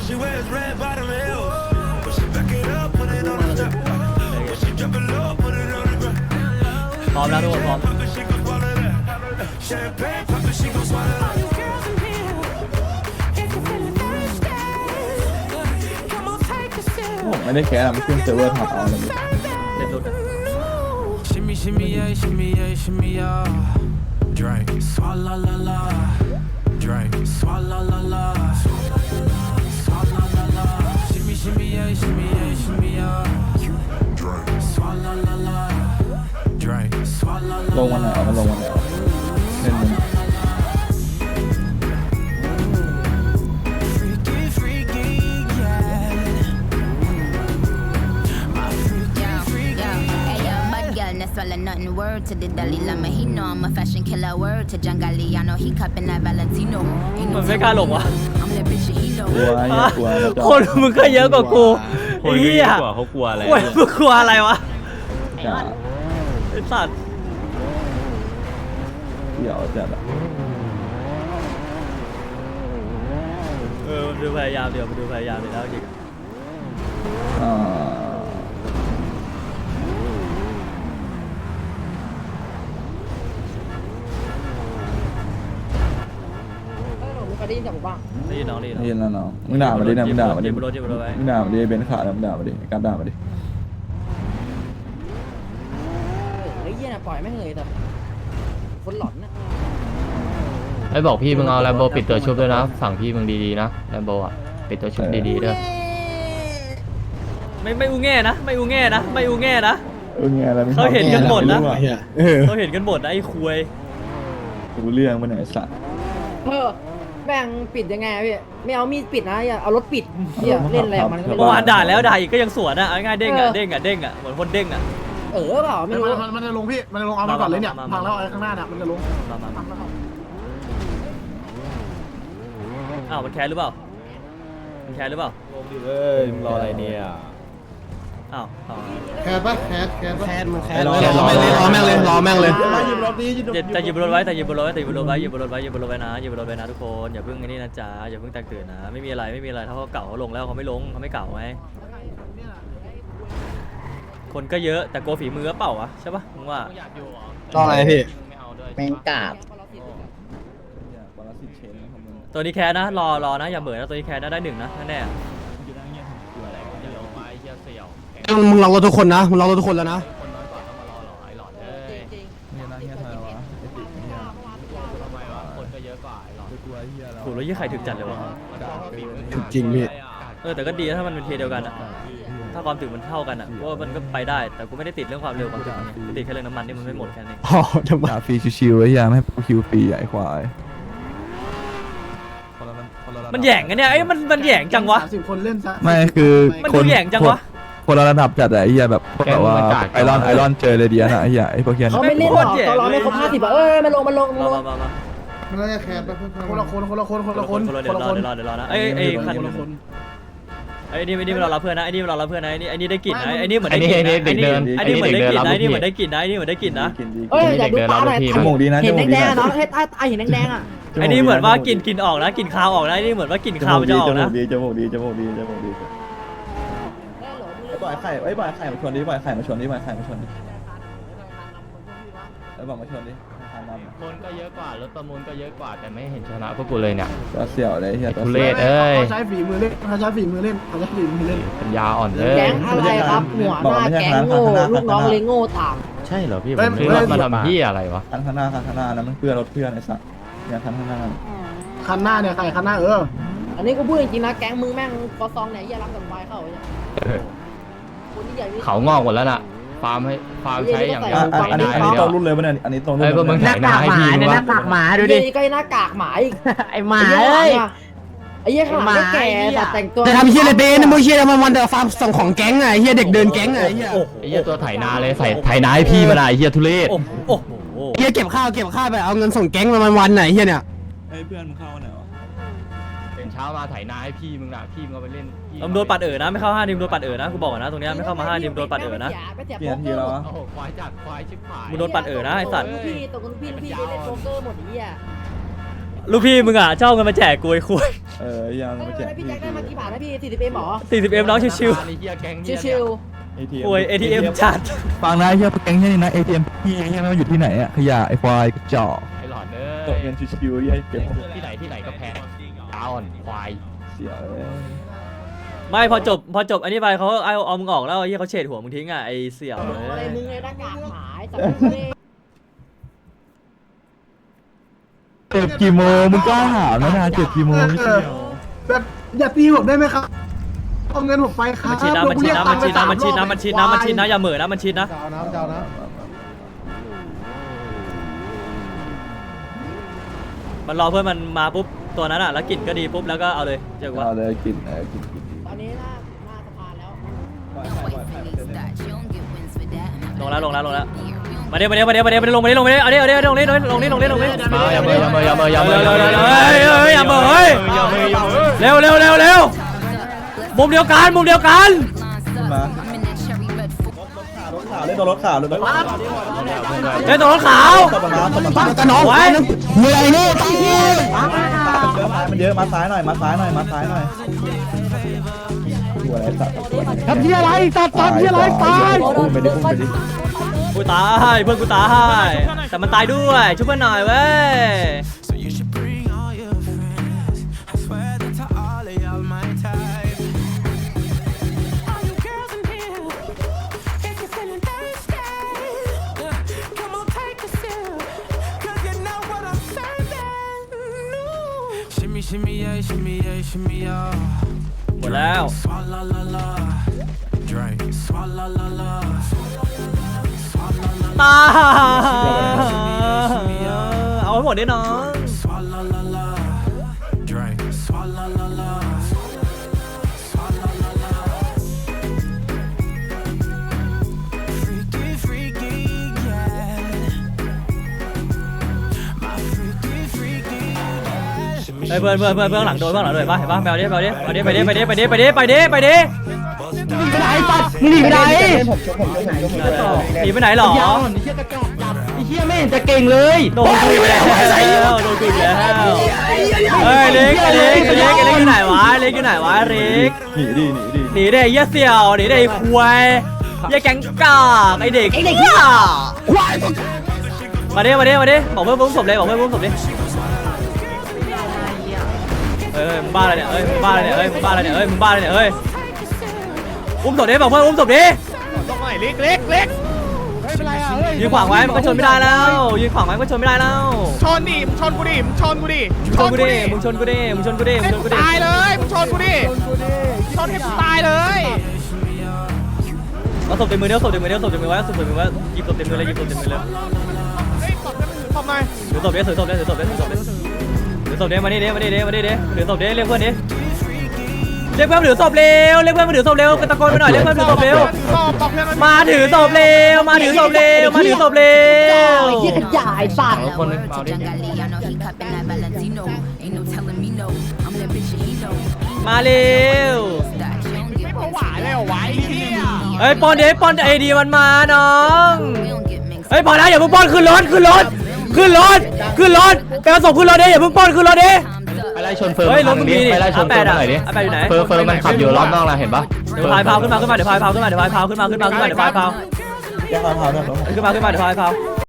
all she wears red bottom heels. When she back it up, put it on the top. When she drop it low, put it on the ground. พร้อมแล้วทุกคนพร้อม Pop it, she gon' swallow that. Champagne pop it, she gon' swallow that. All you girls in here, if you're feeling thirsty, come on, take a sip. ผมไม่ได้แคร์มันขึ้นเซิร์ฟเวอร์ท็อปเอาเลย เล่นรุดอะ Shimmy, shimmy, yeah, shimmy, yeah, shimmy, yeah. Drink, swalla la la. Drink, swalla la la. Swalla la la. Shimmy, shimmy, yeah, shimmy, yeah, shimmy, yeah. Drink, swalla la la. Drink, swalla ล la งวันไหน girl, no swallow nothing. Word to the Dalai Lama, he know I'm a fashion killer. Word to Jangali, I know he cupping that Valentino. Ain't มัน no ไม่กล้าหลงวะ I'm that bitch that he know. กลัวอย่ากลัวนะจ๊ะคนมึงก็เยอะกว่ากูคไอ้นเหี้เยยอะกว่าเขากลัวอะไรโอ้ยมึงกลัวอะไรวะจ้าไอ้สัตว์เดี๋ยวจะแบบเออมันดูพยายามเดี๋ยวมันดูพยายามเลยแล้วจริงอะอ่า ได้ยินน้องได้ยินน้องนี่นั่นเนาะมึงด่ามาดินะมึงด่ามาดิยิงบนรถยิงบรถไว้มึงด่ามาดิเบนซ์ขาดแล้วมึงด่ามาดิไอ้การด่ามาดิเฮ้ยเหี้ยน่ะปล่อยแม่งเลยแต่คนหลอนน่ะไอ้บอกพี่มึงเอาแลมโบปิดตัวชุบด้วยนะ สั่งพี่มึงดีๆนะแลมโบอะปิดตัวชุบดีๆด้วยไม่ไม่อูแง่นะไม่อูแง่นะไม่อูแง่นะ เออไงอะไรไม่เขาเห็นกันหมดนะไม่รู้อะเขาเห็นกันหมดนะไอ้คุยรู้เรื่องมันไหนยไอ้สัตว์เออ แม่งปิดยังไงอะพี่ไม่เอามีดปิดนะอย่าเอารถปิดเหี้ยเล่นอะไรกับมันก็ไม่เมื่รู้อวานด่าแล้วด่าอีกก็ยังสวนอะเอาง่ายๆเด้งอะเด้งอะเด้งอะเหมือนคนเด้งอะ เออเปล่าไม่รู้มันมันจะลงพี่ มันจะลงเอามันก่อนเลยเนี่ยมามามา พังแล้วไอ้ข้างหน้าเนี่ยมันจะลงมามาพัมางแล้วอ้าวมันแคร์หรือเปล่ามันแคร์หรือเปล่า เอ้ยมึงรออะไรเนี่ย อ้าวอ้าวแคสปะแคสแคสแคสมันแคสรอรอแม่งเลยรอแม่งเลยรอแม่งเลยยืมรถนี้ยืมรถอย่าแต่หยิบบนรถไว้แต่หยิบบนรถไว้แต่หยิบบนรถไว้หยิบบนรถไว้หยิบบนรถไว้นะหยิบบนรถไว้นะทุกคนอย่าเพิ่งไอ้นี่นะจ๊ะอย่าเพิ่งแตกตื่นนะไม่มีอะไรไม่มีอะไรถ้าเขาเก่าเขาลงแล้วเขาไม่ลงเขาไม่เก่าไงคนก็เยอะแต่โกลัวฝีมือก็เปล่าวะใช่ปะมึงว่ารออะไรพี่แม่งกาบวันละสิบเชนของมึงตัวนี้แคร์นะรอรอนะอย่าเบื่อนะตัวนี้แคร์นะได้หนึ่งนะแน่ ๆมึงลองรถทุกคนนะมึงลองรถทุกคนแล้วนะเนี่ยนะเฮียทำไมวะไอ้ติเนี่ยไปกลัวเฮียแล้วโหแล้วยี่ไข่ถึกจัดเลยวะจริงพี่เออแต่ก็ดีนะถ้ามันเป็นเทเดียวกันอะถ้าความถึกมันเท่ากันอะเพราะว่ามันก็ไปได้แต่กูไม่ได้ติดเรื่องความเร็วความถึกไงกูติดแค่เรื่องน้ำมันที่มันไม่หมดแค่นั้นเองอ๋อทำไมด่าฟรีชิวๆไว้ยาไม่ให้กูคิวฟรีอะไอ้ควาย มันแหย่งกันเนี่ยไอ้ยมันมันแหย่งจังวะ สามสิบคนเล่นซะไม่คือมันคดูนแหย่งจังวะคนละระดับจัดอะไอ้เหี้ยแบบแบบว่าไอรอนไอรอนเจอเรเดียนอะไอ้เหี้ยไอ้พวกเหี้ยเขาไม่เล่นหรอกตอนรอไม่ครบห้าสิบอะเออมาลงมาลงมามาลมางมามามันน่าจะแคสคนละคนคนละคนคนละคนคนละเดี๋ยวรอเดี๋ยวรอเดี๋ยวรอนะไอ้ไอ้คันคนละคน ไอ้นี่ไอ้นี่มันรอรับเพื่อนนะไอ้นี่มันรอรับเพื่อนนะไอ้นี่ไอ้นี่ได้กลิ่นนะไอ้นี่เหมือนไอ้ได้นี่กลิ่นไอ้นี่นะเด็กเดินไอ้นี่เหมือนได้กลิ่นนะไอ้นี่เหมือนเด็ได้กลิ่นนะไอ้นี่เหมือนได้กลิ่นนะกินดีเอ้ยอยากดูตาหน่อยจมูกดีนะเห็นจมูกดีแดงๆนะอะเนาะให้ตาตาเห็นแดงๆอะไอ้นี่เหมือนว่ากลิ่นกลิ่นออกนะกลิ่นคาวออกนะไอ้นี่เหมือนว่ากลิ่นคาวมันจะออกนะจมูกดีจมูกดีจมูกดีจมูกดีไอ้บ่อยไข่ไอ้บ่อยไข่มาชวนดิบ่อยไข่มาชวนดิบ่อยไข่มาชวนดิ ไอ้บอกมาชวนดิทางดำคนก็เยอะกว่ารถประมูลก็เยอะกว่าแต่ไม่เห็นชนะพวกกูเลยเนี่ยตัวเสี่ยวเลยเฮียตัวทุเรเสี่ยวศเอ้ยเขาใช้ฝีมือเล่นเขาใช้ฝีมือเล่นเขาใช้ฝีมือเล่น ปัญญาอ่อนเลยแก๊งอะไรครับหัวหน้าแก๊งโง่ลูกน้องเลยโง่ต่างใช่เหรอพี่ผมซื้อรถมาทำพี่อะไรวะคันข้างหน้าคันข้างหน้านะมันเพื่อนรถเพื่อนไอ้สัสเนี่ยคันข้างหน้าคันหน้าเนี่ยใครคันหน้าเอออันนี้ก็พูดจริงๆนะแก๊งมึงแม่งคอซองไหนอย่ารับกับไฟเข้าเนี่ยคนที่ใหญ่นี่เขางอกหมดแล้วน่ะ ฟาร์มให้ฟาร์มใช้อย่างเดียวอะอะไถอันนี้นาอันอนี้ย่างเดีตยรวงรุ่นเลยปะเนี่ยอันนี้ตรงรุ่นเอ้ยพวกมึงไถนาให้พี่มึงวะหมาดูดิก็ไอ้หน้ากากหมาอีกไอ้หมาเอ้ยไอ้เหี้ยขนาดไม่แก่แต่แต่งตัวจะทำเฮียอะไรเป็นมึงเฮียมันวันเดอร์ฟาร์มส่งของแก๊งไงเฮียเด็กเดินแก๊งไงเฮียโอ้โหไอ้เหี้ยตัวไถนาเลยใส่ไถนาให้พี่มาได้ไอ้เหี้ยทุเรศโอ้โหโอ้โหเฮียเก็บข้าวเก็บข้าวไปเอาเงินส่งแก๊งมาวันไหนเฮียเนี่ยไอ้เพื่อนมึงเข้าไหนวะ เป็นเช้ามาไถนาให้พี่มึงน่ะพี่มึงเอาไปเล่นพี่มึงโดนปัดเอ๋อนะไม่เข้าห้าทีมโดนปัดเอ๋อนะกูบอกก่อนนะตรงเนี้ยไม่เข้ามาห้าทีมโดนปัดเอ๋อนะ เปลี่ยนทีแล้ววะโอ้โหควายจัดควายชิบหายมึงโดนปัดเอ๋อนะไอ้สัตว์พี่ตกคนพี่พี่เล่นโป๊กเกอร์หมดไอ้เหี้ยลูกพี่มึงอะเจ้าเงินมาแจกกูไอ้คุยเออยังมาแจกพี่พี่แจ็คได้มากี่บาทนะพี่สี่สิบเอ็มหรอ40เอ็มน้องชิวไอ้เหี้ยแก๊งชิเหี้ยวชิวๆโอ้ย ATM จัดฟังนะไอ้เฮียแก๊งเฮียนี่นะ ATM พี่เฮียมันอยู่ที่ไหนอะขยะไอ้ควายกระจอกไอ้หลอดเอ้ตกยเงินชิวๆเฮียเก็บที่ไหนที่ไหนก็แพ้ตา อ่อนควายเสียเลยไม่พอจบพอจบอันนี้ไปเขาเอาเอามึงออกแล้วไอ้เหี้ยเขาเฉดหัวมึงทิ้งอะไอ้เสี่ยวอะไรมึงไอ้หน้ากากหายแต่ไม่ได้เจ็บกี่โมงมึงกล้าถามนะนะเจ็บกี่โมงพี่เดียวแบบอย่าตีผมได้ไหมครับเอาเงินผมไปครัมับนชิดนะมันชิดนะมันชิดนะมันชิดนะมันชิดนะมันชิดนะอย่าเหม่อนะมันชิดนะ เจ้านะเจ้านะ มันรอเพื่อนมันมาปุ๊บตัวนั้นอะแล้วกลิ่นก็ดีปุ๊บแล้วก็เอาเลยเจอกูว่าเอาเลยกินเออกินกินกินตอนนี้หน้าหน้าสะพานแล้ว ลงแล้วลงแล้วลงแล้วมาเดี๋ยวมาเดี๋ยวมาเดี๋ยวมาเดี๋ยวมาเดี๋ยวลงมาเดี๋ยวลงมาเดี๋ยวเอาเดี๋ยวเอาเดี๋ยวลงนี่ลงนี่ลงนี่ลงนี่ลงนี่มาอย่าเมื่ออย่าเมื่ออย่าเมื่ออย่าเมื่อเร็วอย่าเร็วเมื่อเร็วเฮ้ยเฮ้ยอย่าเหม่อเฮ้ยอย่าเมื่ออย่าเมื่อเร็วเร็วเร็วเร็วมุมเดียวกันมุมเดียวกัน มา ถข่าวเล่นตัวรถข่าวเลยรถข่าวเฮ้ยตรงรถขาวตบมันมาตบมันมากันน้องไว้เมื่อไรเนี่ยตายพี่มันเยอะมาซ้ายหน่อยมาซ้ายหน่อยมาซ้ายหน่อยหัวอะไรสัตว์ทำที่อะไรตัดตัดที่อะไรตายพุ่งไปดิพุ่งไปดิกูตายเพื่อนกูตายแต่มันตายด้วยช่วยเพื่อนหน่อยเว้ย Shimmy, shimmy, yeah, shimmy, yeah, shimmy, yeah. หมดแล้ว Swalla la la. Drink. Swalla la la. Swalla la ตา la. เอาให้หมดดิน้อง เฮ้ยเพื่อนเพื่อนเพื่อนเพื่อนหลังโดนเพื่อนหลังโดนเห็นปะเห็นปะแมวดิแมวดิไปดิไปดิไปดิไปดิไปดิไปดิไปดิหนีไปไหนตัดมึงหนีไปไหนผมชกผมชกผมชกหนีไปไหนหรอไอ้เหี้ยกระจอกจับไอ้เหี้ยไม่จะเก่งเลยโดนกูแล้วโดนกูแล้วเฮ้ยเล็กเล็กเล็กเล็กอยู่ไหนวะเล็กอยู่ไหนวะเล็กหนีดิหนีดิหนีได้เยี่ยเสี่ยวหนีได้ควายเยี่ยแกงกากไอเด็กไอเด็กเหี้ยมาดิมาดิมาดิบอกเพื่อนปุ้มศพเลยบอกเพื่อนปุ้มศพดิ เอ้ยมึงบ้าอะไรเนี่ยเอ้ยมึงบ้าอะไรเนี่ยเอ้ยมึงบ้าอะไรเนี่ยเอ้ยมึงบ้าอะไรเนี่ยเอ้ยอุ้มศพดิบอกเพื่อนอุ้มศพดิต้องไหนเล็กเล็กเล็กไม่เป็นไรอะเฮ้ยยืนขวางไว้มันก็ชนไม่ได้แล้วยืนขวางไว้มันก็ชนไม่ได้แล้วชนดิมึงชนกูดิมึงชนกูดิมึงชนกูดิมึงชนกูดิมึงชนกูดิมึงชนกูดิตายเลยมึงชนกูดิชนให้กูตายเลยเอาศพเต็มมือเดียวศพเต็มมือเดียวศพเต็มมือไว้ศพเต็มมือไว้หยิบศพเต็มมือเลยหยิบศพเต็มมือเลยเฮ้ยศพเตบกันทำไมถือศพเด้ถือศพเด้ถือศพเด้ถือศพเด้ถือ ศพเด้มานี่เด้มานี่เด้มานี่เด้ถือศพเด้เรียกเพื่อนดิเรียกเพื่อนมาถือศพเร็วเรียกเพื่อนมาถือศพเร็วตะโกนไปหน่อยเรียกเพื่อนมาถือศพเร็วมาถือศพเร็วมาถือศพเร็วมาถือศพเร็วไอ้เหี้ยขยายสัตว์คนนึงเมาดิมาเร็วเฮ้ยปอนเด้ปอนไอดีมันมาน้องเฮ้ยพอแล้วอย่าเพิ่งปอนขึ้นรถขึ้นรถ ขึ้นรถขึ้นรถไปเอาศพขึ้นรถเด้อย่าเพิ่งปอนขึ้นรถเด้ไปไล่ชนเฟิร์มเฮ้ยรถคันมึงนี้มีดิไปไล่ชนเฟิร์มอาแปดอะหน่อยดิอาแปดอยู่ไหนเฟิร์มเฟิร์มมันขับอยู่รอบนอกนะเห็นปะเดี๋ยวพายพาวขึ้นมาขึ้นมาเดี๋ยวพายพาวขึ้นมาเดี๋ยวพายพาวขึ้นมาขึ้นมาขึ้นมาเดี๋ยวพายพาวแก้พาวพาวเนี่ยขึ้นมาขึ้นมาเดี๋ยวพายพาว